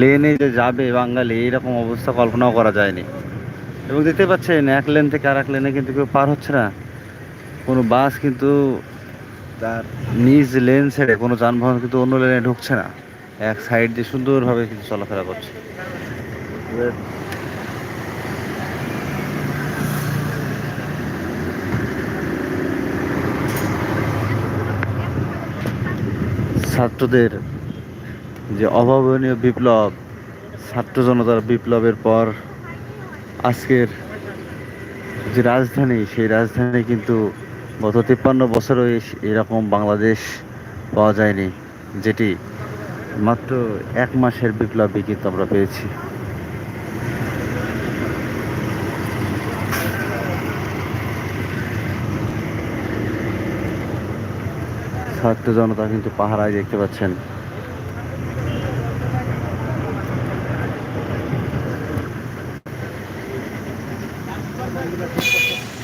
লেনে যে যাবে বাঙালি, এইরকম অবস্থা কল্পনাও করা যায়নি। এবং দেখতে পাচ্ছেন, এক লেন থেকে আর এক লেনে কিন্তু কেউ পার হচ্ছে না। কোনো বাস কিন্তু তার নিজ লেন ছেড়ে কোনো যানবাহন কিন্তু অন্য লেনে ঢুকছে না। এক সাইড দিয়ে সুন্দরভাবে কিন্তু চলাফেরা করছে। ছাত্রদের যে অভাবনীয় বিপ্লব, ছাত্র জনতার বিপ্লবের পর আজকের যে রাজধানী, সেই রাজধানী কিন্তু গত তিপ্পান্ন বছরও এরকম বাংলাদেশ পাওয়া যায়নি, যেটি মাত্র এক মাসের বিপ্লবই কিন্তু আমরা পেয়েছি। ছাত্র জনতা কিন্তু পাহারায় দেখতে পাচ্ছেন। এগুলো ঠিক করতে